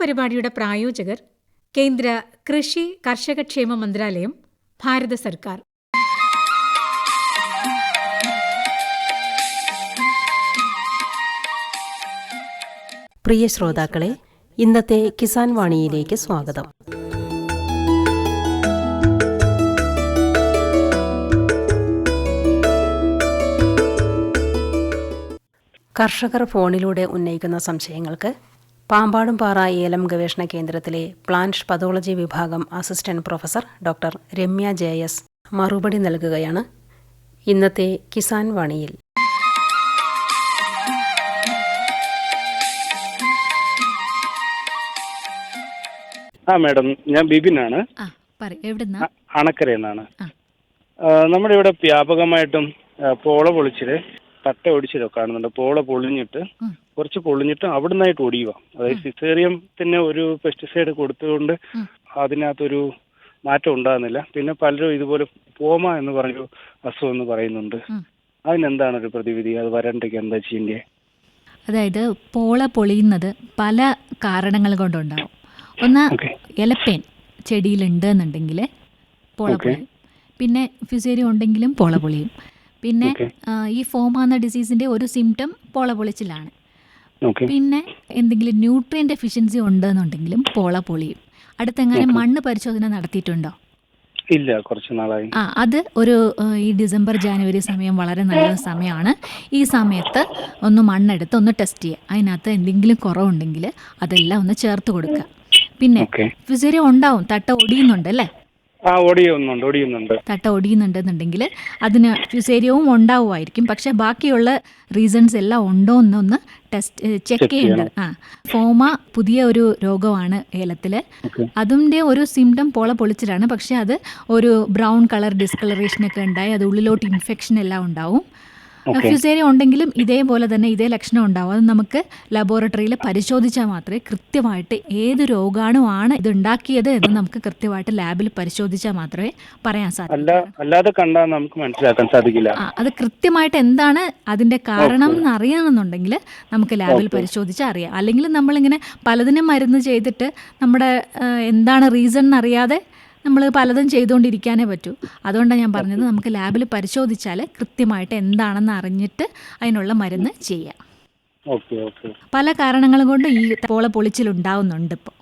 പരിപാടിയുടെ പ്രായോജകർ കേന്ദ്ര കൃഷി കർഷകക്ഷേമ മന്ത്രാലയം ഭാരത സർക്കാർ. പ്രിയ ശ്രോതാക്കളെ ഇന്നത്തെ കിസാൻ വാണിയിലേക്ക് സ്വാഗതം. കർഷകർ ഫോണിലൂടെ ഉന്നയിക്കുന്ന സംശയങ്ങൾക്ക് പാമ്പാടുംപാറ ഏലം ഗവേഷണ കേന്ദ്രത്തിലെ പ്ലാന്റ് പതോളജി വിഭാഗം assistant professor doctor Ramya J S മറുപടി നൽകുകയാണ്. ഇന്നത്തെ കിസാൻ വാണിയിൽ. ആ മാഡം ഞാൻ ബിബിനാണ് ആ പറ എവിടുന്നാ? അ- അണക്കരയിൽ നിന്നാണ്. ആ. ആ, നമ്മുടെ ഇവിടെ വ്യാപകമായിട്ടും പോള പൊളിച്ചിൽ തട്ട ഒടിച്ചിലോ കാണുന്നുണ്ട്. പോള പൊളിഞ്ഞിട്ട് കുറച്ച് പൊളിഞ്ഞിട്ട് അവിടുന്നായിട്ട് ഒടിയുക. അതായത് സിസേറിയം തന്നെ ഒരു പെസ്റ്റിസൈഡ് കൊടുത്തുകൊണ്ട്. അതിനകത്തൊരു മാറ്റം ഉണ്ടാകുന്നില്ല. പിന്നെ പലരും ഇതുപോലെ പോമ എന്ന് പറഞ്ഞൊരു അസുഖം എന്ന് പറയുന്നുണ്ട്. അതിനെന്താണ് ഒരു പ്രതിവിധി? അത് വരണ്ടയ്ക്ക് എന്താ ചെയ്യേണ്ടത് അതായത് പോള പൊളിയുന്നത് പല കാരണങ്ങൾ കൊണ്ടുണ്ടാവും. ഒന്ന് ഇലപ്പേൻ ചെടിയിലുണ്ട് എന്നുണ്ടെങ്കിൽ പോള പൊളിയും പിന്നെ ഫിസേരിയ ഉണ്ടെങ്കിലും പോള പൊളിയും. പിന്നെ ഈ ഫോമാന്ന ഡിസീസിന്റെ ഒരു സിംറ്റം പോള പൊളിച്ചിലാണ് പിന്നെ എന്തെങ്കിലും ന്യൂട്രിയൻ ഡെഫിഷ്യൻസി ഉണ്ടെന്നുണ്ടെങ്കിലും പോള പൊളിയും അടുത്തെങ്ങനെ മണ്ണ് പരിശോധന നടത്തിയിട്ടുണ്ടോ? ഇല്ല കുറച്ച് നാളായി. ആ അത് ഒരു ഈ ഡിസംബർ ജാനുവരി സമയം വളരെ നല്ല സമയമാണ്. ഈ സമയത്ത് ഒന്ന് മണ്ണെടുത്ത് ഒന്ന് ടെസ്റ്റ് ചെയ്യുക. അതിനകത്ത് എന്തെങ്കിലും കുറവുണ്ടെങ്കിൽ അതെല്ലാം ഒന്ന് ചേർത്ത് കൊടുക്കുക. പിന്നെ ഫിസേരിയ ഉണ്ടാവും തട്ട ഒടിയുന്നുണ്ട് അല്ലേ? ആ ഒടിയുന്നുണ്ട് ഒടിയുന്നുണ്ട്. തട്ട ഒടിയുന്നുണ്ടെന്നുണ്ടെങ്കിൽ അതിന് ഫ്യൂസേരിയവും ഉണ്ടാവുമായിരിക്കും. പക്ഷെ ബാക്കിയുള്ള റീസൺസ് എല്ലാം ഉണ്ടോ എന്നൊന്ന് ടെസ്റ്റ് ചെക്ക് ചെയ്യേണ്ടത് ആ ഫോമ പുതിയ ഒരു രോഗമാണ് ഏലത്തിൽ അതിന്റെ ഒരു സിംറ്റം പോള പൊളിച്ചിലാണ്. പക്ഷേ അത് ഒരു ബ്രൗൺ കളർ ഡിസ്കളറേഷനൊക്കെ ഉണ്ടായി. അത് ഉള്ളിലോട്ട് ഇൻഫെക്ഷൻ എല്ലാം ഉണ്ടാവും. ഫ്യൂസേരിയ ഉണ്ടെങ്കിലും ഇതേപോലെ തന്നെ ഇതേ ലക്ഷണം ഉണ്ടാവും. അത് നമുക്ക് ലബോറട്ടറിയിൽ പരിശോധിച്ചാൽ മാത്രമേ കൃത്യമായിട്ട് ഏത് രോഗാണുവാണ് ഇത് ഉണ്ടാക്കിയത് എന്ന് നമുക്ക് കൃത്യമായിട്ട് ലാബിൽ പരിശോധിച്ചാൽ മാത്രമേ പറയാൻ സാധിക്കൂ. അല്ലാതെ കണ്ടാൽ നമുക്ക് മനസ്സിലാക്കാൻ സാധിക്കില്ല. അത് കൃത്യമായിട്ട് എന്താണ് അതിന്റെ കാരണം എന്ന് അറിയണമെന്നുണ്ടെങ്കിൽ നമുക്ക് ലാബിൽ പരിശോധിച്ച് അറിയാം. അല്ലെങ്കിൽ നമ്മളിങ്ങനെ പലതിനും മരുന്ന് ചെയ്തിട്ട് നമ്മുടെ എന്താണ് റീസൺ എന്നറിയാതെ നമ്മൾ പലതും ചെയ്തുകൊണ്ടിരിക്കാനേ പറ്റൂ. അതുകൊണ്ടാണ് ഞാൻ പറഞ്ഞത് നമുക്ക് ലാബിൽ പരിശോധിച്ചാൽ കൃത്യമായിട്ട് എന്താണെന്ന് അറിഞ്ഞിട്ട് അതിനുള്ള മരുന്ന് ചെയ്യാം. പല കാരണങ്ങൾ കൊണ്ട് ഈ പോള ഇപ്പോൾ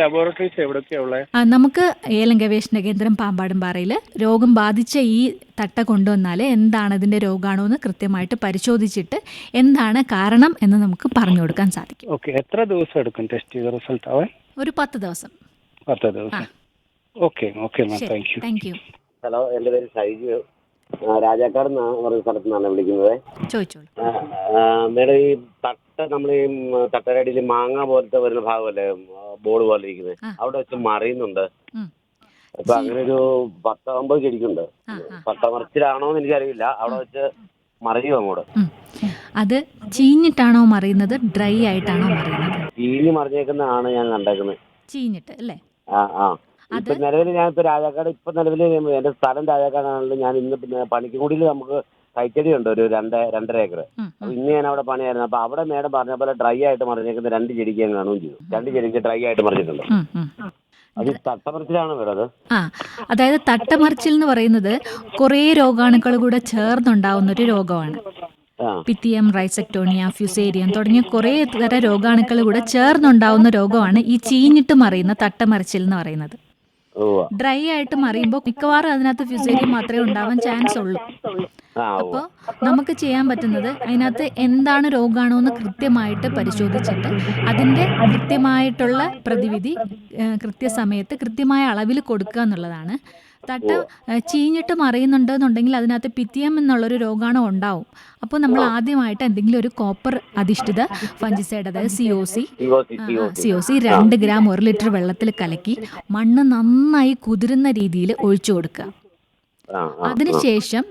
ലബോറട്ടറീസ് എവിടെയൊക്കെയാ ഉള്ളത് നമുക്ക് ഏലം ഗവേഷണ കേന്ദ്രം പാമ്പാടുംപാറയിൽ രോഗം ബാധിച്ച ഈ തട്ട കൊണ്ടുവന്നാൽ എന്താണ് ഇതിന്റെ രോഗാണോ എന്ന് കൃത്യമായിട്ട് പരിശോധിച്ചിട്ട് എന്താണ് കാരണം എന്ന് നമുക്ക് പറഞ്ഞു കൊടുക്കാൻ സാധിക്കും. എത്ര ദിവസം എടുക്കും ടെസ്റ്റ് ചെയ്ത റിസൾട്ട് ആവാൻ? ഒരു പത്ത് ദിവസം. പത്ത് ദിവസം okay okay ma'am. Thank you. Thank you. Hello എന്റെ പേര് ഷൈജു. ആ, രാജാക്കാട് എന്ന് പറഞ്ഞ സ്ഥലത്ത് നിന്നാണ് വിളിക്കുന്നത്. ചോദിച്ചോളൂ. മേഡം ഈ തട്ട നമ്മൾ ഈ തട്ടരടിയിൽ മാങ്ങ പോലത്തെ വരുന്ന ഭാഗമല്ലേ ബോർഡ് പോലെ ഇരിക്കുന്നത്. അവിടെ വെച്ച് മറിയുന്നുണ്ട്. അപ്പൊ അങ്ങനെ ഒരു പത്തൊമ്പത് ചെടിക്കുണ്ട്. ആ എന്ന് എനിക്കറിയില്ല. അവിടെ വെച്ച് മറിയും അങ്ങോട്ട്. അത് ചീഞ്ഞിട്ടാണോ മറിയുന്നത്? ഡ്രൈ ആയിട്ടാണോ മറിയുന്നത്? ചീഞ്ഞ് മറിഞ്ഞേക്കുന്നതാണ് ഞാൻ കണ്ടേക്കുന്നത്. ചീഞ്ഞിട്ട് അല്ലേ? ആ ഇപ്പൊ നിലവിൽ ഞാൻ ഇപ്പൊ രാജാക്കാട് ഇപ്പൊ നിലവിൽ എന്റെ സ്ഥലം രാജാക്കാടാണല്ലോ ഞാൻ ഇന്ന് പിന്നെ പണിക്കുകൂടിയിൽ നമുക്ക് കൈച്ചെടി ഉണ്ട് ഒരു രണ്ട് രണ്ടര ഏക്കർ അപ്പൊ ഇന്ന് ഞാൻ അവിടെ പണിയായിരുന്നു. അപ്പൊ അവിടെ മേഡം പറഞ്ഞ പോലെ ഡ്രൈ ആയിട്ട് മറിഞ്ഞേക്കുന്ന രണ്ട് ചെടിക്ക് ഞാൻ കാണുകയും ചെയ്തു. രണ്ട് ചെടിക്ക് ഡ്രൈ ആയിട്ട് മറിഞ്ഞിട്ടുണ്ട്. അത് തട്ടമറിച്ചിലാണോ ആ അതായത് തട്ടമറിച്ചിൽ എന്ന് പറയുന്നത് കുറേ രോഗാണുക്കൾ കൂടെ ചേർന്നുണ്ടാവുന്ന ഒരു രോഗമാണ്. പിത്തിയം റൈസെക്ടോണിയ ഫ്യൂസേരിയം തുടങ്ങിയ കുറേ തരം രോഗാണുക്കൾ കൂടെ ചേർന്നുണ്ടാവുന്ന രോഗമാണ് ഈ ചീഞ്ഞിട്ട് മറിയുന്ന തട്ടമറിച്ചിൽ എന്ന് പറയുന്നത്. ഡ്രൈ ആയിട്ട് മറിയുമ്പോൾ മിക്കവാറും അതിനകത്ത് ഫ്യൂസേരിയം മാത്രമേ ഉണ്ടാവാൻ ചാൻസ് ഉള്ളൂ. അപ്പോൾ നമുക്ക് ചെയ്യാൻ പറ്റുന്നത് അതിനകത്ത് എന്താണ് രോഗാണോ എന്ന് കൃത്യമായിട്ട് പരിശോധിച്ചിട്ട് അതിന്റെ കൃത്യമായിട്ടുള്ള പ്രതിവിധി കൃത്യസമയത്ത് കൃത്യമായ അളവിൽ കൊടുക്കുക എന്നുള്ളതാണ്. തട്ട ചീഞ്ഞിട്ട് മറിയുന്നുണ്ട് എന്നുണ്ടെങ്കിൽ അതിനകത്ത് പിത്തിയം എന്നുള്ളൊരു രോഗാണു ഉണ്ടാവും. അപ്പോൾ നമ്മൾ ആദ്യമായിട്ട് എന്തെങ്കിലും ഒരു കോപ്പർ അധിഷ്ഠിത ഫഞ്ചിസൈഡ് അതായത് C O C C O C രണ്ട് ഗ്രാം ഒരു ലിറ്റർ വെള്ളത്തിൽ കലക്കി മണ്ണ് നന്നായി കുതിരുന്ന രീതിയിൽ ഒഴിച്ചു കൊടുക്കുക. അതിനുശേഷം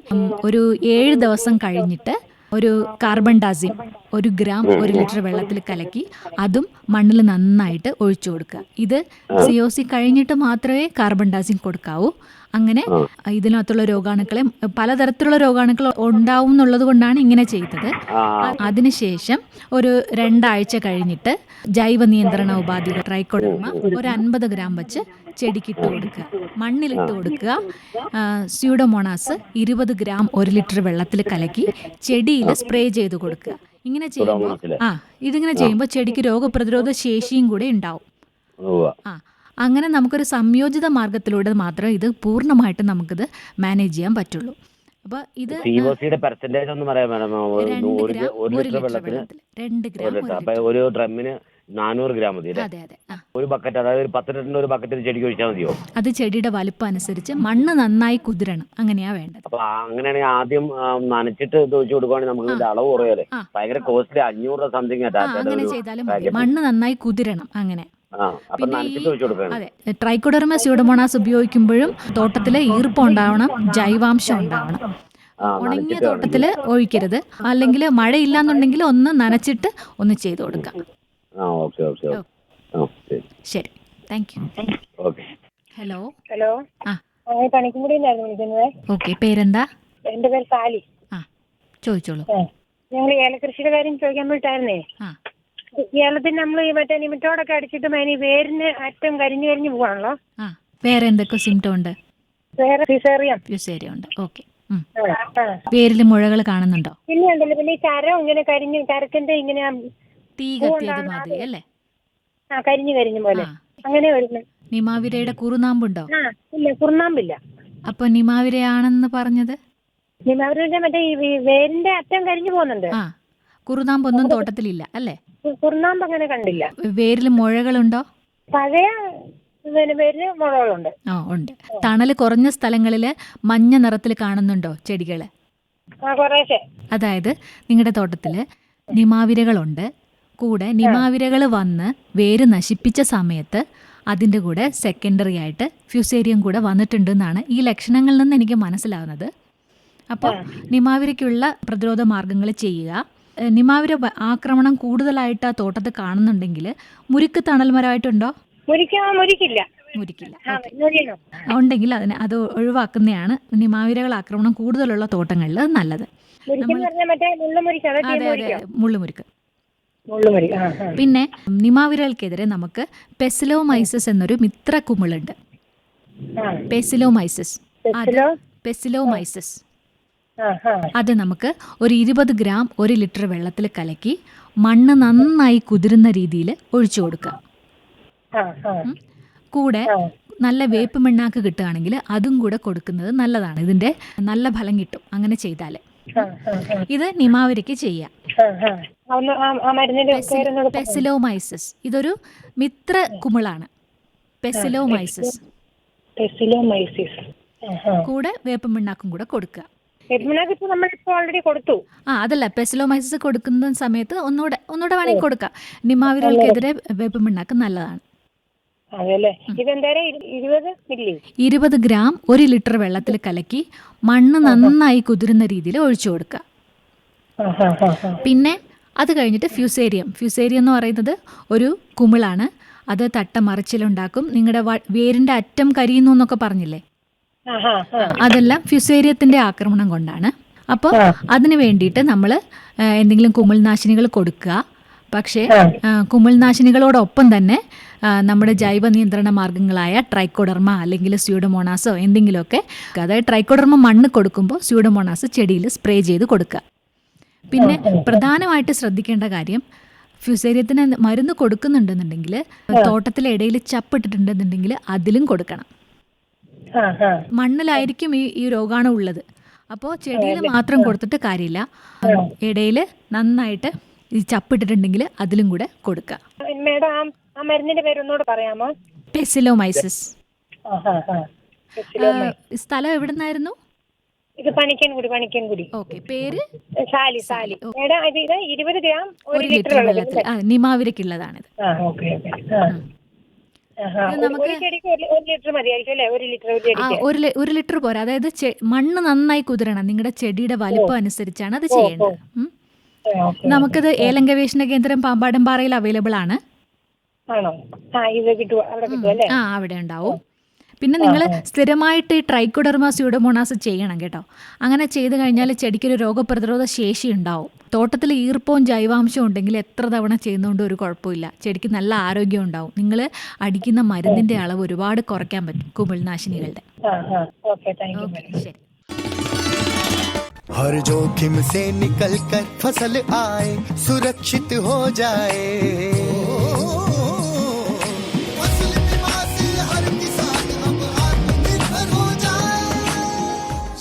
ഒരു ഏഴ് ദിവസം കഴിഞ്ഞിട്ട് ഒരു കാർബൺ ഡാസിം ഒരു ഗ്രാം ഒരു ലിറ്റർ വെള്ളത്തിൽ കലക്കി അതും മണ്ണിൽ നന്നായിട്ട് ഒഴിച്ചു കൊടുക്കുക. ഇത് സി ഒ സി കഴിഞ്ഞിട്ട് മാത്രമേ കാർബൺ ഡാസിം കൊടുക്കാവൂ. അങ്ങനെ ഇതിനകത്തുള്ള രോഗാണുക്കളെ പലതരത്തിലുള്ള രോഗാണുക്കൾ ഉണ്ടാവും എന്നുള്ളത് കൊണ്ടാണ് ഇങ്ങനെ ചെയ്തത്. അതിനുശേഷം ഒരു രണ്ടാഴ്ച കഴിഞ്ഞിട്ട് ജൈവ നിയന്ത്രണ ഉപാധികൾ ട്രൈക്കോഡർമ ഒരു അൻപത് ഗ്രാം വെച്ച് ചെടിക്കിട്ട് കൊടുക്കുക. മണ്ണിലിട്ട് കൊടുക്കുക. സ്യൂഡോമോണാസ് ഇരുപത് ഗ്രാം ഒരു ലിറ്റർ വെള്ളത്തിൽ കലക്കി ചെടിയിൽ സ്പ്രേ ചെയ്ത് കൊടുക്കുക. ഇങ്ങനെ ചെയ്യുമ്പോൾ? ആ ഇതിങ്ങനെ ചെയ്യുമ്പോൾ ചെടിക്ക് രോഗപ്രതിരോധ ശേഷിയും കൂടെ ഉണ്ടാവും. ആ അങ്ങനെ നമുക്കൊരു സംയോജിത മാർഗത്തിലൂടെ മാത്രമേ ഇത് പൂർണമായിട്ട് നമുക്കിത് മാനേജ് ചെയ്യാൻ പറ്റുള്ളൂ. അപ്പോൾ ഇത് പെർസെന്റേജ് ഒന്ന് പറയാം മാഡം ഒരു ലിറ്റർ വെള്ളത്തിന് രണ്ട് ഗ്രാം ഒരു ഡ്രമ്മിന് നാനൂറ് ഗ്രാം മതി അതെ അതെ ഒരു ബക്കറ്റ് അതായത് ഒരു പത്ത് ലിറ്ററിന്റെ ഒരു ബക്കറ്റ് ചെടിക്ക് ഒഴിച്ചാൽ മതിയോ? അത് ചെടിയുടെ വലുപ്പം അനുസരിച്ച് മണ്ണ് നന്നായി കുതിരണം. അങ്ങനെയാ വേണ്ടത്. അപ്പൊ അങ്ങനെയാണെങ്കിൽ ആദ്യം നനച്ചിട്ട് ഇത് കൊടുക്കുവാണെങ്കിൽ നമുക്ക് ഇതിന്റെ അളവ് കുറയല്ലേ. ഭയങ്കര കോസ്റ്റ്ലി അഞ്ഞൂറ് സംതിങ് അങ്ങനെ ചെയ്താലും മണ്ണ് നന്നായി കുതിരണം അങ്ങനെ. അതെ ട്രൈക്കോഡർമ സ്യൂഡോമോണാസ് ഉപയോഗിക്കുമ്പോഴും തോട്ടത്തിലെ ഈർപ്പം ഉണ്ടാവണം ജൈവാംശം ഉണ്ടാവണം. ഉണങ്ങിയ തോട്ടത്തിൽ തോട്ടത്തിൽ ഒഴിക്കരുത്. അല്ലെങ്കിൽ മഴയില്ലാന്നുണ്ടെങ്കിൽ ഒന്ന് നനച്ചിട്ട് ഒന്ന് ചെയ്തു കൊടുക്കാം. ആ ഓക്കെ ഓക്കെ ഓക്കെ. ശരി. താങ്ക് യു ഹലോ ഹലോ ആ. ഓക്കെ പേരെന്താ? എന്റെ പേര് സാലി. ആ ചോദിച്ചോളൂ. ഞങ്ങൾ ഏലകൃഷിയുടെ കാര്യം ചോദിക്കാൻ വേണ്ടിയിട്ടായിരുന്നേ ഏലത്തിന് നമ്മൾ ഈ മറ്റേ നിമിറ്റോടൊക്കെ അടിച്ചിട്ട് അതിന് വേരിന് അറ്റം കരിഞ്ഞു കരിഞ്ഞു പോവാണല്ലോ? ആ വേറെ എന്തൊക്കെ സിംറ്റം ഉണ്ട്? വേറെ ഫിസേറിയം ഫ്യൂസേരിയ ഉണ്ട്. ഓക്കെ വേരിൽ മുഴകൾ കാണുന്നുണ്ടോ? പിന്നെ ഉണ്ടല്ലോ പിന്നെ ഈ കരം ഇങ്ങനെ കരിഞ്ഞ് കരക്കിന്റെ ഇങ്ങനെ തീ കത്തിയത് മാതിരി അല്ലേ? ആ കരിഞ്ഞു കരിഞ്ഞു പോലെ. അങ്ങനെ വരുന്നു. നിമാവിരയുടെ കുറുനാമ്പുണ്ടോ? ആ ഇല്ല കുറുനാമ്പില്ല. അപ്പൊ നിമാവിരയാണെന്ന് പറഞ്ഞത്? നിമാവരുടെ മറ്റേ ഈ വേരിന്റെ അറ്റം കരിഞ്ഞു പോകുന്നുണ്ട്. ആ കുറുനാമ്പൊന്നും തോട്ടത്തിലില്ല അല്ലേ? കുറുനാമ്പ് അങ്ങനെ കണ്ടില്ല. വേരിൽ മുഴകളുണ്ടോ? പഴയ പിന്നെ മുളകളുണ്ട് ആ ഉണ്ട്. തണൽ കുറഞ്ഞ സ്ഥലങ്ങളിൽ മഞ്ഞ നിറത്തിൽ കാണുന്നുണ്ടോ ചെടികൾ ആ കുറേശ്ശെ. അതായത് നിങ്ങളുടെ തോട്ടത്തിൽ നിമാവിരകളുണ്ട്. കൂടെ നിമാവിരകൾ വന്ന് വേര് നശിപ്പിച്ച സമയത്ത് അതിന്റെ കൂടെ സെക്കൻഡറി ആയിട്ട് ഫ്യൂസേരിയം കൂടെ വന്നിട്ടുണ്ടെന്നാണ് ഈ ലക്ഷണങ്ങളിൽ നിന്ന് എനിക്ക് മനസ്സിലാവുന്നത്. അപ്പോൾ നിമാവിരയ്ക്കുള്ള പ്രതിരോധ മാർഗങ്ങൾ ചെയ്യുക. നിമാവിര ആക്രമണം കൂടുതലായിട്ട് ആ തോട്ടത്ത് കാണുന്നുണ്ടെങ്കിൽ മുരിക്ക് തണൽ മരമായിട്ടുണ്ടോ? മുരിക്കാ മുരിക്കില്ല. മുരിക്കില്ല. ഉണ്ടെങ്കിൽ അതിനെ അത് ഒഴിവാക്കുന്നതാണ് നിമാവിരകൾ ആക്രമണം കൂടുതലുള്ള തോട്ടങ്ങളിൽ നല്ലത്. അതെ മുള്ളുമുരുക്ക്. പിന്നെ നിമാവിരകൾക്കെതിരെ നമുക്ക് പെസിലോമൈസസ് എന്നൊരു മിത്ര കുമിളുണ്ട് പെസിലോമൈസസ്. അത് പെസിലോമൈസസ്. അത് നമുക്ക് ഒരു ഇരുപത് ഗ്രാം ഒരു ലിറ്റർ വെള്ളത്തിൽ കലക്കി മണ്ണ് നന്നായി കുതിരുന്ന രീതിയിൽ ഒഴിച്ചു ആ കൂടെ നല്ല വേപ്പ് മണ്ണാക്ക് കിട്ടുകയാണെങ്കിൽ അതും കൂടെ കൊടുക്കുന്നത് നല്ലതാണ്. ഇതിന്റെ നല്ല ഫലം കിട്ടും അങ്ങനെ ചെയ്താൽ. ഇത് നിമാവരിക്ക് ചെയ്യാം. പെസിലോമൈസസ്. ഇതൊരു മിത്ര കുമിളാണ്. പെസിലോമൈസസ്. പെസിലോമൈസിസ്. കൂടെ വേപ്പ് മണ്ണാക്കും കൂടെ കൊടുക്കുക. നമ്മൾ ഓൾറെഡി കൊടുത്തു. ആ അതല്ല പെസിലോമൈസിസ് കൊടുക്കുന്ന സമയത്ത് ഒന്നുകൂടെ ഒന്നുകൂടെ വേണമെങ്കിൽ കൊടുക്കാം. നിമാവിരൾക്കെതിരെ വേപ്പമിണ്ണാക്ക് നല്ലതാണ്. ഇരുപത് ഗ്രാം ഒരു ലിറ്റർ വെള്ളത്തിൽ കലക്കി മണ്ണ് നന്നായി കുതിരുന്ന രീതിയിൽ ഒഴിച്ചു കൊടുക്കുക. പിന്നെ അത് കഴിഞ്ഞിട്ട് ഫ്യൂസേരിയം. ഫ്യൂസേരിയം എന്ന് പറയുന്നത് ഒരു കുമിളാണ്. അത് തട്ട മറിച്ചിലുണ്ടാക്കും. നിങ്ങളുടെ വേരിന്റെ വേരിന്റെ അറ്റം കരിയുന്നു എന്നൊക്കെ പറഞ്ഞില്ലേ? അതെല്ലാം ഫ്യുസേരിയത്തിന്റെ ആക്രമണം കൊണ്ടാണ്. അപ്പോൾ അതിന് വേണ്ടിയിട്ട് നമ്മൾ എന്തെങ്കിലും കുമിൾനാശിനികൾ കൊടുക്കുക. പക്ഷേ കുമിൾനാശിനികളോടൊപ്പം തന്നെ നമ്മുടെ ജൈവ നിയന്ത്രണ മാർഗങ്ങളായ ട്രൈക്കോഡർമ അല്ലെങ്കിൽ സ്യൂഡോമോണാസോ എന്തെങ്കിലുമൊക്കെ അതായത് ട്രൈക്കോഡർമ മണ്ണ് കൊടുക്കുമ്പോൾ സ്യൂഡോമോണാസ് ചെടിയിൽ സ്പ്രേ ചെയ്ത് കൊടുക്കുക. പിന്നെ പ്രധാനമായിട്ട് ശ്രദ്ധിക്കേണ്ട കാര്യം ഫ്യൂസേരിയത്തിന് മരുന്ന് കൊടുക്കുന്നുണ്ടെന്നുണ്ടെങ്കിൽ തോട്ടത്തിലെ ഇടയിൽ ചപ്പിട്ടിട്ടുണ്ടെന്നുണ്ടെങ്കിൽ അതിലും കൊടുക്കണം. മണ്ണിലായിരിക്കും ഈ ഈ രോഗാണു ഉള്ളത്. അപ്പോൾ ചെടിയിൽ മാത്രം കൊടുത്തിട്ട് കാര്യമില്ല. ഇടയിൽ നന്നായിട്ട് ഈ ചപ്പിട്ടിട്ടുണ്ടെങ്കിൽ അതിലും കൂടെ കൊടുക്കുക മേഡം ആ മരുന്നിന്റെ പേര് ഒന്നുകൂടെ പറയാമോ പെസിലോമൈസിസ്. സ്ഥലം എവിടുന്നായിരുന്നു? ഇത് പണിക്കൻകുടി പണിക്കൻകുടി. ഓക്കെ പേര്? സാലി സാലി മേഡം ഇത് ഇരുപത് ഗ്രാം ഒരു ലിറ്റർ വെള്ളത്തിൽ വെള്ളത്തിൽ നമുക്ക് ഒരു ലിറ്റർ പോരാ. അതായത് മണ്ണ് നന്നായി കുതിരണം. നിങ്ങളുടെ ചെടിയുടെ വലിപ്പം അനുസരിച്ചാണ് അത് ചെയ്യേണ്ടത്. നമുക്കത് ഏലം ഗവേഷണ കേന്ദ്രം പാമ്പാടൻപാറയിൽ അവൈലബിൾ ആണ്? ആ അവിടെ ഉണ്ടാവും. പിന്നെ നിങ്ങൾ സ്ഥിരമായിട്ട് ഈ ട്രൈക്കോഡർമ സ്യൂഡോമോണാസ് ചെയ്യണം കേട്ടോ അങ്ങനെ ചെയ്ത് കഴിഞ്ഞാൽ ചെടിക്കൊരു രോഗപ്രതിരോധ ശേഷി ഉണ്ടാവും തോട്ടത്തിൽ ഈർപ്പവും ജൈവാംശവും ഉണ്ടെങ്കിൽ എത്ര തവണ ചെയ്യുന്നതുകൊണ്ട് ഒരു കുഴപ്പമില്ല ചെടിക്ക് നല്ല ആരോഗ്യം ഉണ്ടാവും നിങ്ങൾ അടിക്കുന്ന മരുന്നിൻ്റെ അളവ് ഒരുപാട് കുറയ്ക്കാൻ പറ്റും കുമിൾനാശിനികളുടെ ആ ആ okay thank you okay madam ശരി हर जोखिम से निकल कर फसल आए सुरक्षित हो जाए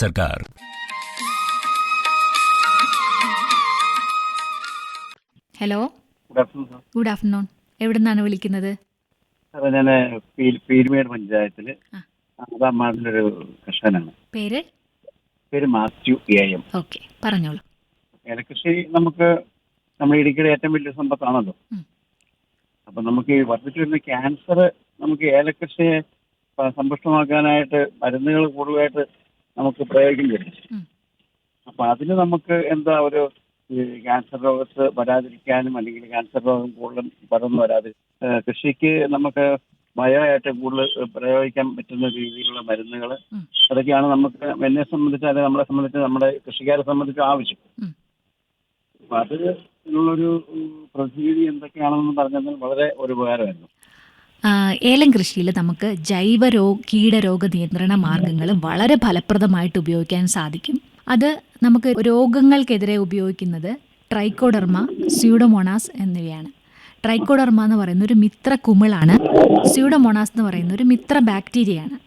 सरकार hello good afternoon sir good afternoon എവിടെ നിന്നാണ് വിളിക്കുന്നത് സാറേ ഞാൻ പീരുമേട് പഞ്ചായത്തിൽ ആ. ആറാം വാർഡിലൊരു കർഷകനാണ് പേര് പേര് മാത്യു എ എം ഓക്കെ പറഞ്ഞോളൂ ഏലകൃഷി നമുക്ക് നമ്മുടെ ഇടുക്കിയുടെ ഏറ്റവും വലിയ സമ്പത്താണല്ലോ ഉം. അപ്പൊ നമുക്ക് ഈ വർദ്ധിച്ചു വരുന്ന ക്യാൻസർ നമുക്ക് ഏലകൃഷിയെ പ- സമ്പുഷ്ടമാക്കാനായിട്ട് മരുന്നുകൾ കൂടുതലായിട്ട് നമുക്ക് പ്രയോഗിക്കേണ്ടി വരും. അപ്പൊ അതിന് നമുക്ക് എന്താ ഒരു ക്യാൻസർ രോഗത്ത് വരാതിരിക്കാനും അല്ലെങ്കിൽ ക്യാൻസർ രോഗം കൂടുതലും പടർന്നു വരാതെ കൃഷിക്ക് നമുക്ക് ഭയമായിട്ട് കൂടുതൽ പ്രയോഗിക്കാൻ പറ്റുന്ന രീതിയിലുള്ള മരുന്നുകൾ. അതൊക്കെയാണ് നമുക്ക് എന്നെ സംബന്ധിച്ച് അല്ലെങ്കിൽ നമ്മളെ സംബന്ധിച്ച് നമ്മുടെ കൃഷിക്കാരെ സംബന്ധിച്ച് ആവശ്യം. അപ്പൊ അത് ഉള്ളൊരു പ്രതിവിധി എന്തൊക്കെയാണെന്ന് പറഞ്ഞാൽ വളരെ ഒരു ഉപകാരമായിരുന്നു ഏലം കൃഷിയിൽ നമുക്ക് ജൈവ രോഗ കീടരോഗ നിയന്ത്രണ മാർഗങ്ങൾ വളരെ ഫലപ്രദമായിട്ട് ഉപയോഗിക്കാൻ സാധിക്കും. അത് നമുക്ക് രോഗങ്ങൾക്കെതിരെ ഉപയോഗിക്കുന്നത് ട്രൈക്കോഡർമ സ്യൂഡോമോണാസ് എന്നിവയാണ്. ട്രൈക്കോഡർമ എന്ന് പറയുന്ന ഒരു മിത്ര കുമിളാണ്. സ്യൂഡോമോണാസ് എന്ന് പറയുന്ന ഒരു മിത്ര ബാക്ടീരിയയാണ്.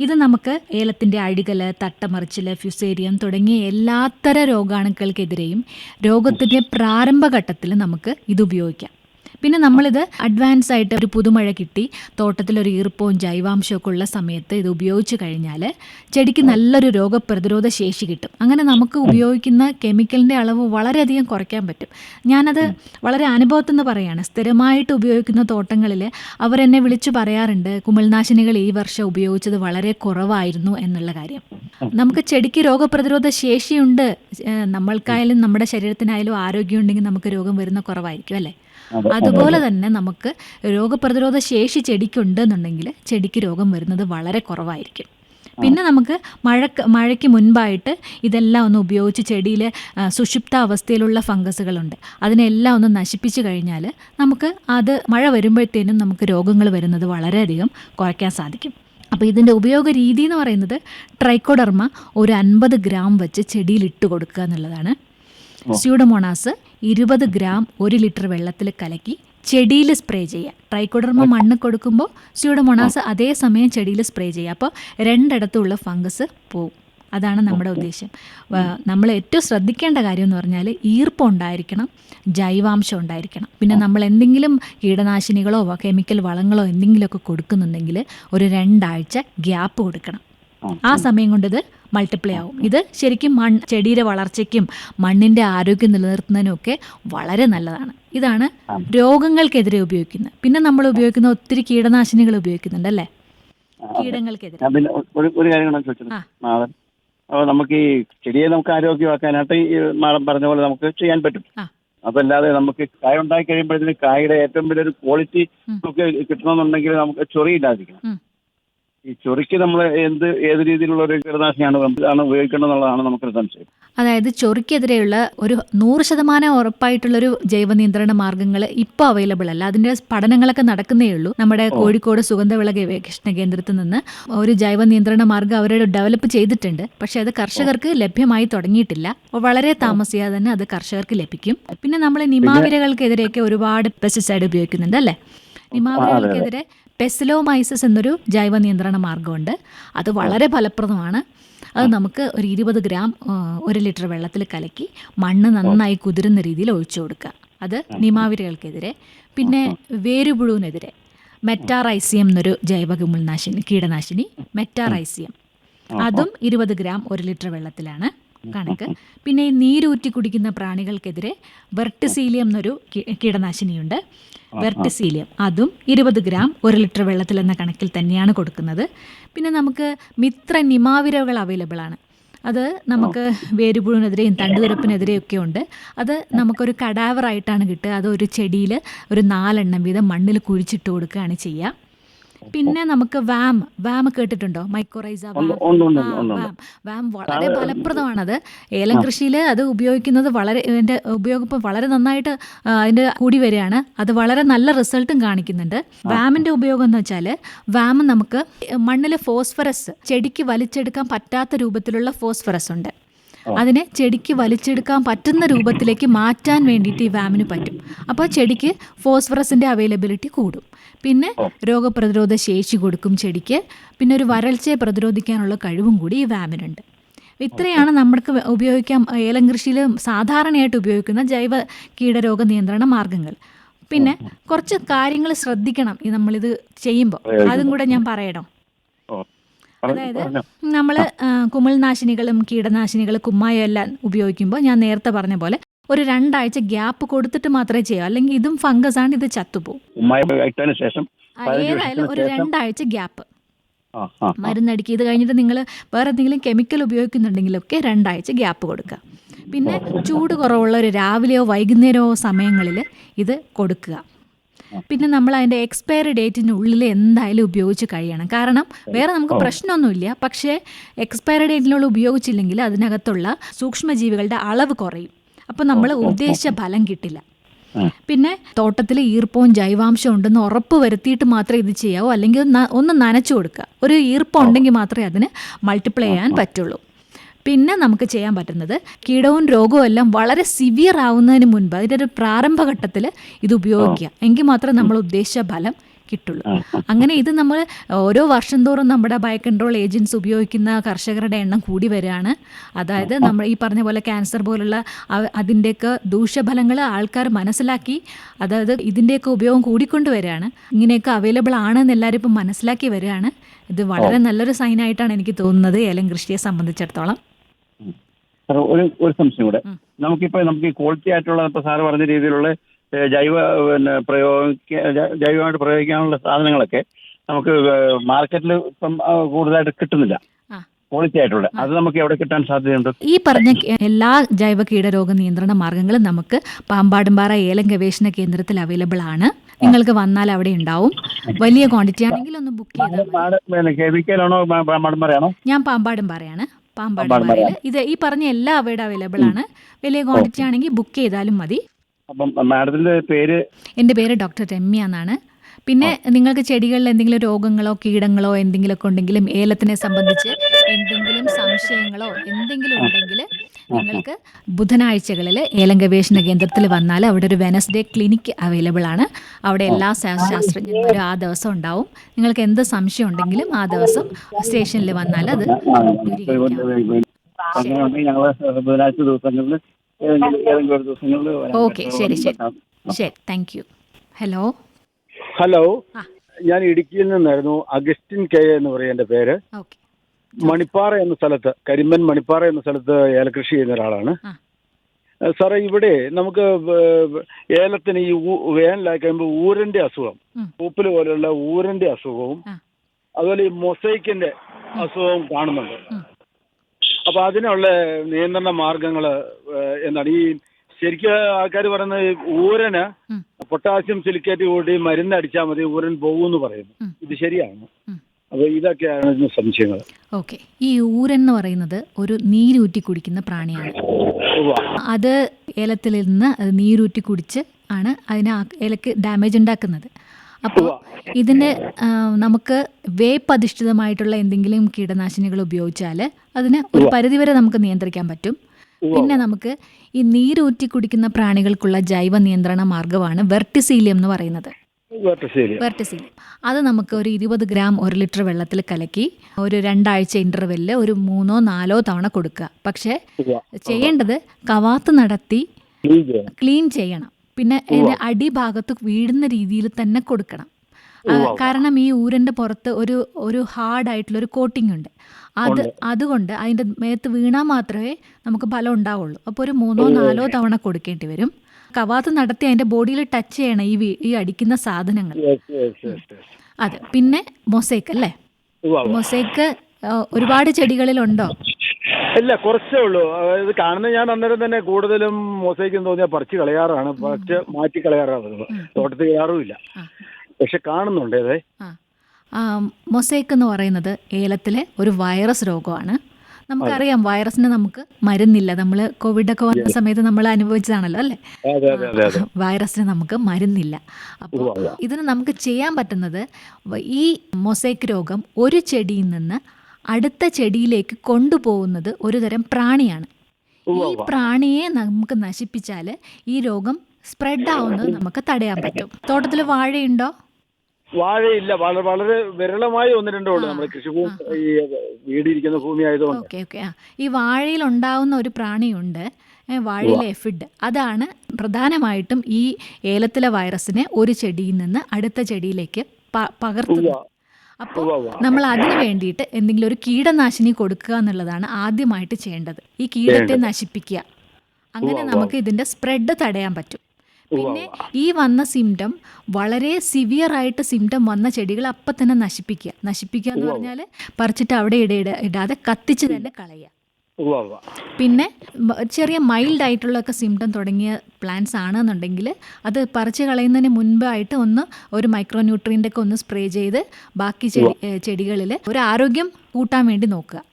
ഇത് നമുക്ക് ഏലത്തിന്റെ അഴുകൽ തട്ടമറിച്ചിൽ ഫ്യുസേരിയം തുടങ്ങിയ എല്ലാത്തര രോഗാണുക്കൾക്കെതിരെയും രോഗത്തിന്റെ പ്രാരംഭഘട്ടത്തിൽ നമുക്ക് ഇത് ഉപയോഗിക്കാം. പിന്നെ നമ്മളിത് അഡ്വാൻസ് ആയിട്ട് ഒരു പുതുമഴ കിട്ടി. തോട്ടത്തിൽ ഒരു ഈർപ്പവും ജൈവാംശമൊക്കെ ഉള്ള സമയത്ത് ഇത് ഉപയോഗിച്ച് കഴിഞ്ഞാൽ ചെടിക്ക് നല്ലൊരു രോഗപ്രതിരോധ ശേഷി കിട്ടും. അങ്ങനെ നമുക്ക് ഉപയോഗിക്കുന്ന കെമിക്കലിന്റെ അളവ് വളരെയധികം കുറയ്ക്കാൻ പറ്റും. ഞാനത് വളരെ അനുഭവത്തിൽ നിന്ന് പറയുകയാണ് സ്ഥിരമായിട്ട് ഉപയോഗിക്കുന്ന തോട്ടങ്ങളിൽ അവരെന്നെ വിളിച്ചു പറയാറുണ്ട് കുമിൾനാശിനികൾ ഈ വർഷം ഉപയോഗിച്ചത് വളരെ കുറവായിരുന്നു എന്നുള്ള കാര്യം. നമുക്ക് ചെടിക്ക് രോഗപ്രതിരോധ ശേഷിയുണ്ട്. നമ്മൾക്കായാലും നമ്മുടെ ശരീരത്തിനായാലും ആരോഗ്യം ഉണ്ടെങ്കിൽ നമുക്ക് രോഗം വരുന്ന കുറവായിരിക്കും അല്ലേ? അതെ, അതുപോലെ തന്നെ നമുക്ക് രോഗപ്രതിരോധ ശേഷി ചെടിക്കുണ്ട് എന്നുണ്ടെങ്കിൽ ചെടിക്ക് രോഗം വരുന്നത് വളരെ കുറവായിരിക്കും. പിന്നെ നമുക്ക് മഴ മഴയ്ക്ക് മുൻപായിട്ട് ഇതെല്ലാം ഒന്ന് ഉപയോഗിച്ച് ചെടിയിൽ സുഷിപ്ത അവസ്ഥയിലുള്ള ഫംഗസുകളുണ്ട്. അതിനെല്ലാം ഒന്ന് നശിപ്പിച്ചു കഴിഞ്ഞാൽ നമുക്ക് അത് മഴ വരുമ്പോഴത്തേനും നമുക്ക് രോഗങ്ങൾ വരുന്നത് വളരെയധികം കുറയ്ക്കാൻ സാധിക്കും. അപ്പോൾ ഇതിന്റെ ഉപയോഗ രീതി എന്ന് പറയുന്നത് ട്രൈക്കോഡർമ ഒരു അൻപത് ഗ്രാം വെച്ച് ചെടിയിൽ ഇട്ട് കൊടുക്കുക എന്നുള്ളതാണ്. സ്യൂഡോമോണാസ് ഇരുപത് ഗ്രാം ഒരു ലിറ്റർ വെള്ളത്തിൽ കലക്കി ചെടിയിൽ സ്പ്രേ ചെയ്യുക. ട്രൈക്കോഡർമ മണ്ണ് കൊടുക്കുമ്പോൾ സ്യൂഡമൊണാസ് അതേ സമയം ചെടിയിൽ സ്പ്രേ ചെയ്യുക. അപ്പോൾ രണ്ടിടത്തുള്ള ഫംഗസ് പോവും. അതാണ് നമ്മുടെ ഉദ്ദേശം. നമ്മൾ ഏറ്റവും ശ്രദ്ധിക്കേണ്ട കാര്യം എന്ന് പറഞ്ഞാൽ ഈർപ്പം ഉണ്ടായിരിക്കണം ജൈവാംശം ഉണ്ടായിരിക്കണം. പിന്നെ നമ്മൾ എന്തെങ്കിലും കീടനാശിനികളോ കെമിക്കൽ വളങ്ങളോ എന്തെങ്കിലുമൊക്കെ കൊടുക്കുന്നുണ്ടെങ്കിൽ ഒരു രണ്ടാഴ്ച ഗ്യാപ്പ് കൊടുക്കണം. ആ. സമയം കൊണ്ട് ഇത് മൾട്ടിപ്ലൈ ആവും. ഇത് ശരിക്കും മൺ ചെടിയുടെ വളർച്ചയ്ക്കും മണ്ണിന്റെ ആരോഗ്യം നിലനിർത്തുന്നതിനും ഒക്കെ വളരെ നല്ലതാണ്. ഇതാണ് രോഗങ്ങൾക്കെതിരെ ഉപയോഗിക്കുന്നത്. പിന്നെ നമ്മൾ ഉപയോഗിക്കുന്ന ഒത്തിരി കീടനാശിനികൾ ഉപയോഗിക്കുന്നുണ്ട് അല്ലേ? കീടങ്ങൾക്കെതിരെ. ഒരു കാര്യം കൂടെ ചോദിച്ചത് ആ. അപ്പോൾ നമുക്ക് ഈ ചെടിയെ നമുക്ക് ആരോഗ്യമാക്കാനായിട്ട് ഈ മാഡം പറഞ്ഞ പോലെ നമുക്ക് ചെയ്യാൻ പറ്റും. അതല്ലാതെ നമുക്ക് കായ ഉണ്ടാക്കി കഴിയുമ്പോഴത്തേന് കായയുടെ ഏറ്റവും വലിയൊരു ക്വാളിറ്റി ഒക്കെ നമുക്ക് കിട്ടണമെന്നുണ്ടെങ്കിൽ നമുക്ക് ചൊറിയില്ലാതിരിക്കണം. ഈ ചൊറിക്ക് നമ്മൾ എന്ത് ഏത് രീതിയിലുള്ള ഒരു കീടനാശിനിയാണ് ഉപയോഗിക്കേണ്ടതെന്നുള്ളതാണ് നമുക്കൊരു സംശയം. അതായത് ചൊറിക്കെതിരെയുള്ള ഒരു നൂറ് ശതമാനം ഉറപ്പായിട്ടുള്ളൊരു ജൈവ നിയന്ത്രണ മാർഗങ്ങൾ ഇപ്പോൾ അവൈലബിൾ അല്ല. അതിന്റെ പഠനങ്ങളൊക്കെ നടക്കുന്നേ ഉള്ളൂ. നമ്മുടെ കോഴിക്കോട് സുഗന്ധവിള ഗവേഷണ കേന്ദ്രത്തിൽ നിന്ന് ഒരു ജൈവ നിയന്ത്രണ മാർഗം അവർ ഡെവലപ്പ് ചെയ്തിട്ടുണ്ട്. പക്ഷേ അത് കർഷകർക്ക് ലഭ്യമായി തുടങ്ങിയിട്ടില്ല. വളരെ താമസിയാതെ തന്നെ അത് കർഷകർക്ക് ലഭിക്കും. പിന്നെ നമ്മൾ നിമാവിരകൾക്കെതിരെയൊക്കെ ഒരുപാട് പെസ്റ്റിസൈഡ് ഉപയോഗിക്കുന്നുണ്ട് അല്ലേ? നിമാവിരകൾക്കെതിരെ പെസിലോമൈസസ് എന്നൊരു ജൈവ നിയന്ത്രണ മാർഗമുണ്ട്. അത് വളരെ ഫലപ്രദമാണ്. അത് നമുക്ക് ഒരു ഇരുപത് ഗ്രാം ഒരു ലിറ്റർ വെള്ളത്തിൽ കലക്കി മണ്ണ് നന്നായി കുതിരുന്ന രീതിയിൽ ഒഴിച്ചു കൊടുക്കുക. അത് നിമാവിരകൾക്കെതിരെ പിന്നെ വേരുപുഴുവിനെതിരെ. മെറ്റാറൈസിയം എന്നൊരു ജൈവ കുമിൾനാശിനി കീടനാശിനി മെറ്റാറൈസിയം. അതും ഇരുപത് ഗ്രാം ഒരു ലിറ്റർ വെള്ളത്തിലാണ് കണക്ക്. പിന്നെ ഈ നീരൂറ്റി കുടിക്കുന്ന പ്രാണികൾക്കെതിരെ വെർട്ടിസീലിയം എന്നൊരു കീടനാശിനിയുണ്ട്. വെർട്ടിസീലിയം. അതും ഇരുപത് ഗ്രാം ഒരു ലിറ്റർ വെള്ളത്തിൽ എന്ന കണക്കിൽ തന്നെയാണ് കൊടുക്കുന്നത്. പിന്നെ നമുക്ക് മിത്ര നിമാവിരകൾ അവൈലബിൾ ആണ്. അത് നമുക്ക് വേരുപുഴുവിനെതിരെയും തണ്ടുതുരപ്പിനെതിരെയും ഒക്കെ ഉണ്ട്. അത് നമുക്കൊരു കടാവറായിട്ടാണ് കിട്ടുക. അത് ഒരു ചെടിയിൽ ഒരു നാലെണ്ണം വീതം മണ്ണിൽ കുഴിച്ചിട്ട് കൊടുക്കുകയാണ് ചെയ്യുക. പിന്നെ നമുക്ക് വാം വാം കേട്ടിട്ടുണ്ടോ? Mycorrhiza VAM. വളരെ ഫലപ്രദമാണത്. ഏലം കൃഷിയിൽ അത് ഉപയോഗിക്കുന്നത് വളരെ ഇതിന്റെ ഉപയോഗം വളരെ നന്നായിട്ട് അതിന്റെ അതിന്റെ കൂടി വരികയാണ്. അത് വളരെ നല്ല റിസൾട്ടും കാണിക്കുന്നുണ്ട്. വാമിന്റെ ഉപയോഗം എന്ന് വെച്ചാൽ വാം നമുക്ക് മണ്ണിൽ ഫോസ്ഫറസ് ചെടിക്ക് വലിച്ചെടുക്കാൻ പറ്റാത്ത രൂപത്തിലുള്ള ഫോസ്ഫറസ് ഉണ്ട്. അതിനെ ചെടിക്ക് വലിച്ചെടുക്കാൻ പറ്റുന്ന രൂപത്തിലേക്ക് മാറ്റാൻ വേണ്ടിയിട്ട് ഈ വാമിന് പറ്റും. അപ്പോൾ ചെടിക്ക് ഫോസ്ഫറസിന്റെ അവൈലബിലിറ്റി കൂടും. പിന്നെ രോഗപ്രതിരോധ ശേഷി കൊടുക്കും ചെടിക്ക്. പിന്നെ ഒരു വരൾച്ചയെ പ്രതിരോധിക്കാനുള്ള കഴിവും കൂടി ഈ വാമിനുണ്ട്. ഇത്രയാണ് നമ്മൾക്ക് ഉപയോഗിക്കാൻ ഏലം കൃഷിയിൽ സാധാരണയായിട്ട് ഉപയോഗിക്കുന്ന ജൈവ കീടരോഗ നിയന്ത്രണ മാർഗങ്ങൾ. പിന്നെ കുറച്ച് കാര്യങ്ങൾ ശ്രദ്ധിക്കണം ഈ നമ്മളിത് ചെയ്യുമ്പോൾ. അതും കൂടെ ഞാൻ പറയണം. അതായത് നമ്മൾ കുമിൾനാശിനികളും കീടനാശിനികളും കുമ്മായം എല്ലാം ഉപയോഗിക്കുമ്പോൾ ഞാൻ നേരത്തെ പറഞ്ഞ പോലെ ഒരു രണ്ടാഴ്ച ഗ്യാപ്പ് കൊടുത്തിട്ട് മാത്രമേ ചെയ്യൂ അല്ലെങ്കിൽ ഇതും ഫംഗസ് ആണ് ഇത് ചത്തുപോകും ഏതായാലും ഒരു രണ്ടാഴ്ച ഗ്യാപ്പ്. മരുന്നടിക്കുക ഇത് കഴിഞ്ഞിട്ട് നിങ്ങൾ വേറെ എന്തെങ്കിലും കെമിക്കൽ ഉപയോഗിക്കുന്നുണ്ടെങ്കിലൊക്കെ രണ്ടാഴ്ച ഗ്യാപ്പ് കൊടുക്കുക. പിന്നെ ചൂട് കുറവുള്ള ഒരു രാവിലെയോ വൈകുന്നേരമോ സമയങ്ങളിൽ ഇത് കൊടുക്കുക. പിന്നെ നമ്മൾ അതിന്റെ എക്സ്പയറി ഡേറ്റിനുള്ളിൽ എന്തായാലും ഉപയോഗിച്ച് കഴിയണം. കാരണം വേറെ നമുക്ക് പ്രശ്നമൊന്നുമില്ല. പക്ഷേ എക്സ്പയറി ഡേറ്റിനുള്ള ഉപയോഗിച്ചില്ലെങ്കിൽ അതിനകത്തുള്ള സൂക്ഷ്മജീവികളുടെ അളവ് കുറയും. അപ്പോൾ നമ്മൾ ഉദ്ദേശിച്ച ഫലം കിട്ടില്ല. പിന്നെ തോട്ടത്തിൽ ഈർപ്പവും ജൈവാംശവും ഉണ്ടെന്ന് ഉറപ്പ് വരുത്തിയിട്ട് മാത്രമേ ഇത് ചെയ്യാവൂ. അല്ലെങ്കിൽ ഒന്ന് നനച്ചു കൊടുക്കുക. ഒരു ഈർപ്പം ഉണ്ടെങ്കിൽ മാത്രമേ അതിന് മൾട്ടിപ്ലൈ ചെയ്യാൻ പറ്റുള്ളൂ. പിന്നെ നമുക്ക് ചെയ്യാൻ പറ്റുന്നത് കീടവും രോഗവും എല്ലാം വളരെ സിവിയർ ആവുന്നതിന് മുൻപ് അതിന്റെ ഒരു പ്രാരംഭഘട്ടത്തിൽ ഇത് ഉപയോഗിക്കുക. എങ്കിൽ മാത്രമേ നമ്മൾ ഉദ്ദേശിച്ച ഫലം കിട്ടുള്ളൂ. അങ്ങനെ ഇത് നമ്മൾ ഓരോ വർഷം തോറും നമ്മുടെ ബയോ കൺട്രോൾ ഏജൻസ് ഉപയോഗിക്കുന്ന കർഷകരുടെ എണ്ണം കൂടി വരികയാണ്. അതായത് നമ്മൾ ഈ പറഞ്ഞ പോലെ ക്യാൻസർ പോലുള്ള അതിന്റെയൊക്കെ ദൂഷ്യഫലങ്ങൾ ആൾക്കാർ മനസ്സിലാക്കി അതായത് ഇതിന്റെയൊക്കെ ഉപയോഗം കൂടിക്കൊണ്ട് വരികയാണ്. ഇങ്ങനെയൊക്കെ അവൈലബിൾ ആണെന്ന് എല്ലാവരും ഇപ്പം മനസ്സിലാക്കി വരികയാണ്. ഇത് വളരെ നല്ലൊരു സൈനായിട്ടാണ് എനിക്ക് തോന്നുന്നത്. ഏലം കൃഷിയെ സംബന്ധിച്ചിടത്തോളം. ഒരു ഒരു സംശയം കൂടെ. നമുക്കിപ്പോ നമുക്ക് ഈ ക്വാളിറ്റി ആയിട്ടുള്ള ഇപ്പൊ സാറ് പറഞ്ഞ രീതിയിലുള്ള ജൈവ പിന്നെ പ്രയോഗിക്ക ജൈവമായിട്ട് പ്രയോഗിക്കാനുള്ള സാധനങ്ങളൊക്കെ നമുക്ക് മാർക്കറ്റിൽ ഇപ്പം കൂടുതലായിട്ട് കിട്ടുന്നില്ല. ക്വാളിറ്റി ആയിട്ടുള്ള. അത് നമുക്ക് എവിടെ കിട്ടാൻ സാധ്യതയുണ്ട്? ഈ പറഞ്ഞ എല്ലാ ജൈവ കീടരോഗ നിയന്ത്രണ മാർഗങ്ങളും നമുക്ക് പാമ്പാടുംപാറ ഏലം ഗവേഷണ കേന്ദ്രത്തിൽ അവൈലബിൾ ആണ്. നിങ്ങൾക്ക് വന്നാൽ അവിടെ ഉണ്ടാവും. വലിയ ക്വാണ്ടിറ്റി ആണെങ്കിൽ ഒന്ന് ബുക്ക് ചെയ്താൽ ഞാൻ പാമ്പാടുംപാറയാണ്. പാമ്പാടുംപാറയിൽ ഇത് ഈ പറഞ്ഞ എല്ലാ അവയുടെ അവൈലബിൾ ആണ്. വലിയ ക്വാണ്ടിറ്റി ആണെങ്കിൽ ബുക്ക് ചെയ്താലും മതി. അപ്പം മാഡത്തിന്റെ പേര്? എന്റെ പേര് ഡോക്ടർ രമ്യ എന്നാണ്. പിന്നെ നിങ്ങൾക്ക് ചെടികളിൽ എന്തെങ്കിലും രോഗങ്ങളോ കീടങ്ങളോ എന്തെങ്കിലുമൊക്കെ ഉണ്ടെങ്കിലും ഏലത്തിനെ സംബന്ധിച്ച് എന്തെങ്കിലും സംശയങ്ങളോ എന്തെങ്കിലും ഉണ്ടെങ്കിൽ നിങ്ങൾക്ക് ബുധനാഴ്ചകളിൽ ഏലം ഗവേഷണ കേന്ദ്രത്തിൽ വന്നാൽ അവിടെ ഒരു വെനസ്ഡേ ക്ലിനിക്ക് അവൈലബിൾ ആണ്. അവിടെ എല്ലാ ശാസ്ത്രജ്ഞരും ശാസ്ത്രജ്ഞന്മാരും ആ ദിവസം ഉണ്ടാവും. നിങ്ങൾക്ക് എന്ത് സംശയം ഉണ്ടെങ്കിലും ആ ദിവസം സ്റ്റേഷനിൽ വന്നാൽ അത് ഓക്കെ ശരി ശരി. ശരി താങ്ക് യു. ഹലോ? ഹലോ. ഞാൻ ഇടുക്കിയിൽ നിന്നായിരുന്നു. അഗസ്റ്റിൻ കെ എന്ന് പറയും എന്റെ പേര്. മണിപ്പാറ എന്ന സ്ഥലത്ത് കരിമ്പൻ മണിപ്പാറ എന്ന സ്ഥലത്ത് ഏലകൃഷി ചെയ്യുന്ന ഒരാളാണ്. സാറേ ഇവിടെ നമുക്ക് ഏലത്തിന് ഈ വേനലായി കഴിയുമ്പോൾ ഊരന്റെ അസുഖം ഉം. പൂപ്പൽ പോലെയുള്ള ഊരന്റെ അസുഖവും. അതുപോലെ ഈ മൊസൈക്കിന്റെ അസുഖവും കാണുന്നുണ്ട്. അപ്പൊ അതിനുള്ള നിയന്ത്രണ മാർഗങ്ങൾ എന്താണ്? ഈ ശരിക്കും ആൾക്കാർ പറയുന്നത് ഊരന്. പൊട്ടാസ്യം സിലിക്കേറ്റ് കൂടി മരുന്ന് അടിച്ചാൽ മതി ഊരൻ പോകുമെന്ന് പറയുന്നു. ഇത് ശരിയാണ്. അപ്പൊ ഇതൊക്കെയാണ് ഇതിന് സംശയങ്ങൾ ഓക്കെ. ഈ ഊരൻ എന്ന് പറയുന്നത് ഒരു നീരൂറ്റി കുടിക്കുന്ന പ്രാണിയാണ്. അത് ഏലത്തിൽ നിന്ന് അത് നീരൂറ്റി കുടിച്ച് ആണ് അതിനെ ഏലക്ക് ഡാമേജ് ഉണ്ടാക്കുന്നത്. അപ്പോൾ ഇതിന് നമുക്ക് വേപ്പ് അധിഷ്ഠിതമായിട്ടുള്ള എന്തെങ്കിലും കീടനാശിനികൾ ഉപയോഗിച്ചാൽ അതിന് ഒരു പരിധിവരെ നമുക്ക് നിയന്ത്രിക്കാൻ പറ്റും. പിന്നെ നമുക്ക് ഈ നീരൂറ്റി കുടിക്കുന്ന പ്രാണികൾക്കുള്ള ജൈവ നിയന്ത്രണ മാർഗമാണ് വെർട്ടിസീലിയം എന്ന് പറയുന്നത്. വെർട്ടിസീലിയം. അത് നമുക്ക് ഒരു ഇരുപത് ഗ്രാം ഒരു ലിറ്റർ വെള്ളത്തിൽ കലക്കി ഒരു രണ്ടാഴ്ച ഇന്റർവെല്ലിൽ ഒരു മൂന്നോ നാലോ തവണ കൊടുക്കുക. പക്ഷേ ചെയ്യേണ്ടത് കവാത്ത് നടത്തി ക്ലീൻ ചെയ്യണം. പിന്നെ അതിന്റെ അടിഭാഗത്ത് വീഴുന്ന രീതിയിൽ തന്നെ കൊടുക്കണം. കാരണം ഈ ഊരന്റെ പുറത്ത് ഒരു ഒരു ഹാർഡ് ആയിട്ടുള്ള ഒരു കോട്ടിംഗ് ഉണ്ട്. അത് അതുകൊണ്ട് അതിന്റെ മേത്ത് വീണാൽ മാത്രമേ നമുക്ക് ഫലം ഉണ്ടാവുള്ളൂ. അപ്പോൾ ഒരു മൂന്നോ നാലോ തവണ കൊടുക്കേണ്ടി വരും. കവാത്ത് നടത്തി അതിന്റെ ബോഡിയിൽ ടച്ച് ചെയ്യണം ഈ ഈ അടിക്കുന്ന സാധനങ്ങൾ. അതെ പിന്നെ മൊസൈക്ക് അല്ലേ? മൊസൈക്ക് ഒരുപാട് ചെടികളിലുണ്ടോ? ഇല്ല കുറച്ചേ ഉള്ളൂ. അതായത് കാണുന്ന ഞാൻ അന്നേരം തന്നെ കൂടുതലും മൊസൈക്കും തോന്നിയാൽ പറിച്ച് കളയാറാണ്. പറിച്ച് മാറ്റി കളയാറാണ് തോട്ടത്തിൽ ചെയ്യാറുമില്ല പക്ഷെ കാണുന്നുണ്ട് അതെ. മൊസൈക്ക് എന്ന് പറയുന്നത് ഏലത്തിലെ ഒരു വൈറസ് രോഗമാണ്. നമുക്കറിയാം വൈറസിന് നമുക്ക് മരുന്നില്ല. നമ്മൾ കോവിഡ് ഒക്കെ വന്ന സമയത്ത് നമ്മൾ അനുഭവിച്ചതാണല്ലോ അല്ലേ? വൈറസിന് നമുക്ക് മരുന്നില്ല. അപ്പോൾ ഇതിന് നമുക്ക് ചെയ്യാൻ പറ്റുന്നത് ഈ മൊസൈക്ക് രോഗം ഒരു ചെടിയിൽ നിന്ന് അടുത്ത ചെടിയിലേക്ക് കൊണ്ടുപോകുന്നത് ഒരു തരം പ്രാണിയാണ്. ഈ പ്രാണിയെ നമുക്ക് നശിപ്പിച്ചാൽ ഈ രോഗം സ്പ്രെഡ് ആവുന്നത് നമുക്ക് തടയാൻ പറ്റും. തോട്ടത്തിൽ വാഴയുണ്ടോ? വാഴയില്ല. വളരെ വളരെ വിരളമായി ഒന്ന് രണ്ടേ ഉള്ളൂ നമ്മുടെ കൃഷിഭൂമി ഈ വീടിരിക്കുന്ന ഭൂമി ആയതുകൊണ്ട്. Okay okay. ഈ വാഴയിൽ ഉണ്ടാവുന്ന ഒരു പ്രാണിയുണ്ട് വാഴയിലെ എഫിഡ്. അതാണ് പ്രധാനമായിട്ടും ഈ ഏലത്തിലെ വൈറസിനെ ഒരു ചെടിയിൽ നിന്ന് അടുത്ത ചെടിയിലേക്ക് പകർത്തുക പകർത്തുന്നത്. അപ്പോൾ നമ്മൾ അതിനു വേണ്ടിയിട്ട് എന്തെങ്കിലും ഒരു കീടനാശിനി കൊടുക്കുക എന്നുള്ളതാണ് ആദ്യമായിട്ട് ചെയ്യേണ്ടത്. ഈ കീടത്തെ നശിപ്പിക്കുക. അങ്ങനെ നമുക്ക് ഇതിന്റെ സ്പ്രെഡ് തടയാൻ പറ്റും. പിന്നെ ഈ വന്ന സിംറ്റം വളരെ സിവിയർ ആയിട്ട് സിംറ്റം വന്ന ചെടികൾ അപ്പം തന്നെ നശിപ്പിക്കുക. നശിപ്പിക്കുക എന്ന് പറഞ്ഞാൽ പറിച്ചിട്ട് അവിടെ ഇട ഇട- ഇടാതെ കത്തിച്ച് തന്നെ കളയുക. പിന്നെ ചെറിയ മൈൽഡ് ആയിട്ടുള്ളൊക്കെ സിംറ്റം തുടങ്ങിയ പ്ലാന്റ്സ് ആണെന്നുണ്ടെങ്കിൽ അത് പറിച്ച് കളയുന്നതിന് മുൻപായിട്ട് ഒന്ന് ഒരു മൈക്രോ ഒക്കെ ഒന്ന് സ്പ്രേ ചെയ്ത് ബാക്കി ചെടി ചെടികളിൽ ഒരു ആരോഗ്യം കൂട്ടാൻ വേണ്ടി നോക്കുക.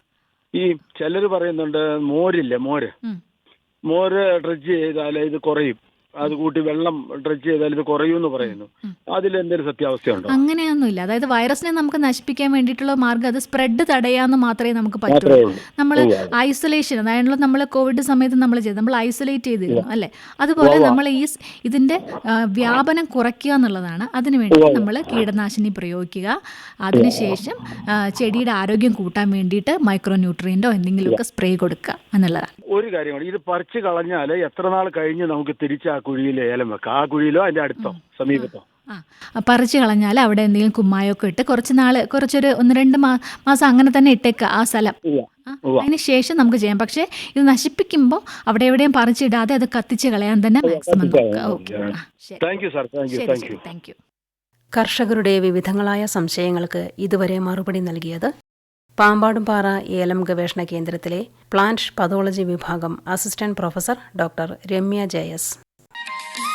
ഈ ചിലർ പറയുന്നുണ്ട് മോരില്ലേ മോര്? മോര് ഡ്രിഡ്ജ് ചെയ്താൽ ഇത് കുറയും. അത് കൂട്ടി വെള്ളം ഡ്രച്ച് ചെയ്താൽ ഇത് കുറയുമെന്ന് പറയുന്നു. അതിൽ എന്തെങ്കിലും സത്യാവസ്ഥയുണ്ടോ? അങ്ങനെയൊന്നുമില്ല അതായത് വൈറസിനെ നമുക്ക് നശിപ്പിക്കാൻ വേണ്ടിയിട്ടുള്ള മാർഗം അത് സ്പ്രെഡ് തടയാന്ന് മാത്രമേ നമുക്ക് പറ്റൂ. പറ്റുള്ളൂ നമ്മൾ ഐസൊലേഷൻ അതായത് നമ്മൾ കോവിഡ് സമയത്ത് നമ്മൾ ചെയ്ത് നമ്മൾ ഐസൊലേറ്റ് ചെയ്തിരുന്നു അല്ലേ? അതുപോലെ നമ്മൾ ഈ ഇതിന്റെ വ്യാപനം കുറയ്ക്കുക എന്നുള്ളതാണ്. അതിനു വേണ്ടി നമ്മൾ കീടനാശിനി പ്രയോഗിക്കുക. അതിനുശേഷം ചെടിയുടെ ആരോഗ്യം കൂട്ടാൻ വേണ്ടിയിട്ട് മൈക്രോ ന്യൂട്രിയന്റോ എന്തെങ്കിലുമൊക്കെ സ്പ്രേ കൊടുക്കുക എന്നുള്ളതാണ്. ഒരു കാര്യം കൂടി. ഇത് പറിച്ചു കളഞ്ഞാൽ എത്ര നാൾ കഴിഞ്ഞ് നമുക്ക് തിരിച്ച് ആ കുഴിയിൽ ഏലം വെക്കാം. ആ കുഴിയിലോ അതിന്റെ അടുത്തോ സമീപത്തോ. ആ പറിച്ചു കളഞ്ഞാൽ അവിടെ എന്തെങ്കിലും കുമ്മായൊക്കെ ഇട്ട് കുറച്ച് നാൾ കുറച്ചൊരു ഒന്ന് രണ്ട് മാ മാസം അങ്ങനെ തന്നെ ഇട്ടേക്കുക ആ സ്ഥലം. അതിന് ശേഷം നമുക്ക് ചെയ്യാം. പക്ഷേ ഇത് നശിപ്പിക്കുമ്പോൾ അവിടെ എവിടെയും പറിച്ചിടാതെ അത് കത്തിച്ച് കളയാൻ തന്നെ മാക്സിമം താങ്ക് യു കർഷകരുടെ വിവിധങ്ങളായ സംശയങ്ങൾക്ക് ഇതുവരെ മറുപടി നൽകിയത് പാമ്പാടുംപാറ ഏലം ഗവേഷണ കേന്ദ്രത്തിലെ പ്ലാന്റ് പതോളജി വിഭാഗം assistant professor doctor Remya Jayas Yeah.